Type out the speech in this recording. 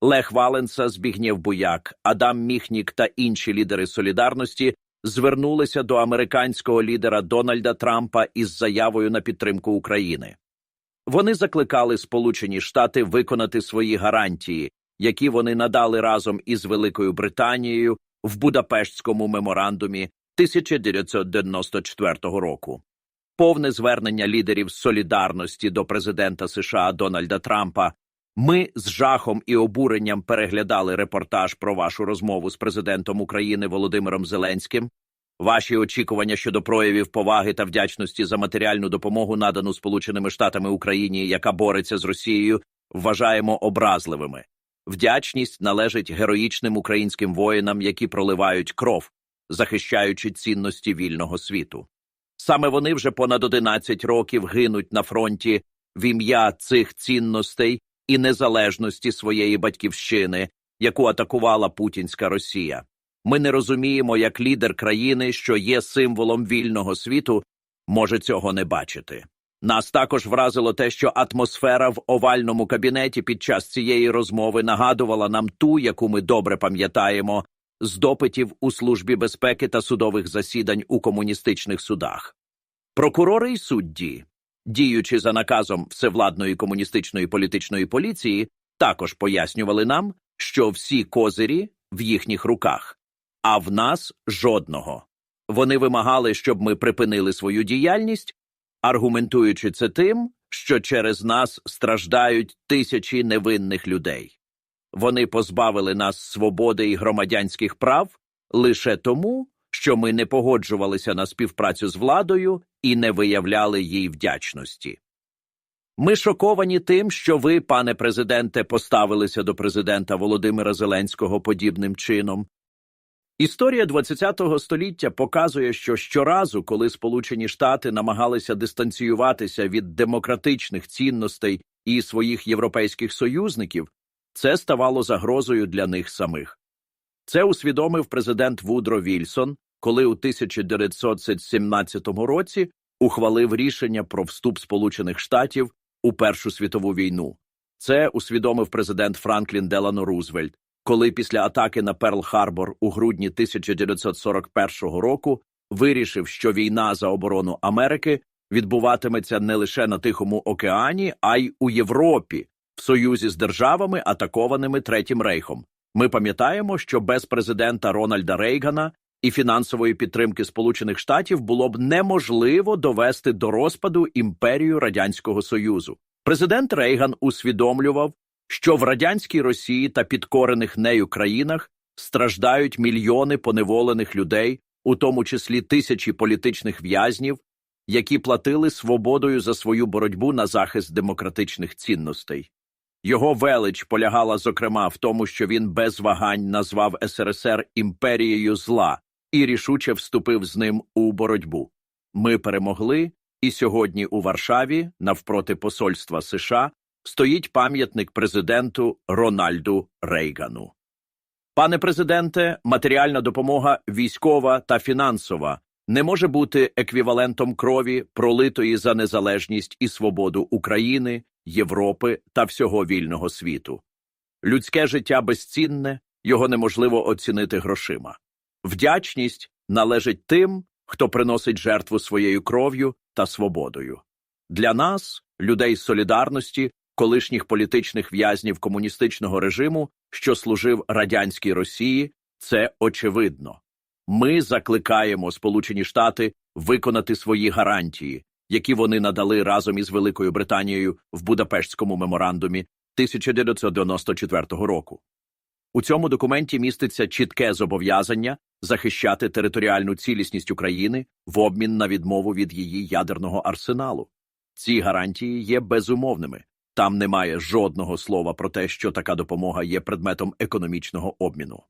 Лех Валенса, Збігнєв Буяк, Адам Міхнік та інші лідери солідарності звернулися до американського лідера Дональда Трампа із заявою на підтримку України. Вони закликали Сполучені Штати виконати свої гарантії, які вони надали разом із Великою Британією в Будапештському меморандумі 1994 року. Повне звернення лідерів солідарності до президента США Дональда Трампа. Ми з жахом і обуренням переглядали репортаж про вашу розмову з президентом України Володимиром Зеленським. Ваші очікування щодо проявів поваги та вдячності за матеріальну допомогу, надану Сполученими Штатами Україні, яка бореться з Росією, вважаємо образливими. Вдячність належить героїчним українським воїнам, які проливають кров, захищаючи цінності вільного світу. Саме вони вже понад 11 років гинуть на фронті в ім'я цих цінностей і незалежності своєї батьківщини, яку атакувала путінська Росія. Ми не розуміємо, як лідер країни, що є символом вільного світу, може цього не бачити. Нас також вразило те, що атмосфера в овальному кабінеті під час цієї розмови нагадувала нам ту, яку ми добре пам'ятаємо, з допитів у Службі безпеки та судових засідань у комуністичних судах. Прокурори й судді, діючи за наказом всевладної комуністичної політичної поліції, також пояснювали нам, що всі козирі в їхніх руках, а в нас жодного. Вони вимагали, щоб ми припинили свою діяльність, аргументуючи це тим, що через нас страждають тисячі невинних людей. Вони позбавили нас свободи і громадянських прав лише тому, що ми не погоджувалися на співпрацю з владою і не виявляли їй вдячності. Ми шоковані тим, що ви, пане президенте, поставилися до президента Володимира Зеленського подібним чином. Історія ХХ століття показує, що щоразу, коли Сполучені Штати намагалися дистанціюватися від демократичних цінностей і своїх європейських союзників, це ставало загрозою для них самих. Це усвідомив президент Вудро Вільсон, коли у 1917 році ухвалив рішення про вступ Сполучених Штатів у Першу світову війну. Це усвідомив президент Франклін Делано Рузвельт, коли після атаки на Перл-Харбор у грудні 1941 року вирішив, що війна за оборону Америки відбуватиметься не лише на Тихому океані, а й у Європі, в союзі з державами, атакованими Третім Рейхом. Ми пам'ятаємо, що без президента Рональда Рейгана і фінансової підтримки Сполучених Штатів було б неможливо довести до розпаду імперію Радянського Союзу. Президент Рейган усвідомлював, що в радянській Росії та підкорених нею країнах страждають мільйони поневолених людей, у тому числі тисячі політичних в'язнів, які платили свободою за свою боротьбу на захист демократичних цінностей. Його велич полягала зокрема в тому, що він без вагань назвав СРСР імперією зла і рішуче вступив з ним у боротьбу. Ми перемогли, і сьогодні у Варшаві, навпроти посольства США, стоїть пам'ятник президенту Рональду Рейгану. Пане президенте, матеріальна допомога військова та фінансова не може бути еквівалентом крові, пролитої за незалежність і свободу України, Європи та всього вільного світу. Людське життя безцінне, його неможливо оцінити грошима. Вдячність належить тим, хто приносить жертву своєю кров'ю та свободою. Для нас, людей з солідарності, колишніх політичних в'язнів комуністичного режиму, що служив радянській Росії, це очевидно. Ми закликаємо Сполучені Штати виконати свої гарантії, які вони надали разом із Великою Британією в Будапештському меморандумі 1994 року. У цьому документі міститься чітке зобов'язання захищати територіальну цілісність України в обмін на відмову від її ядерного арсеналу. Ці гарантії є безумовними. Там немає жодного слова про те, що така допомога є предметом економічного обміну.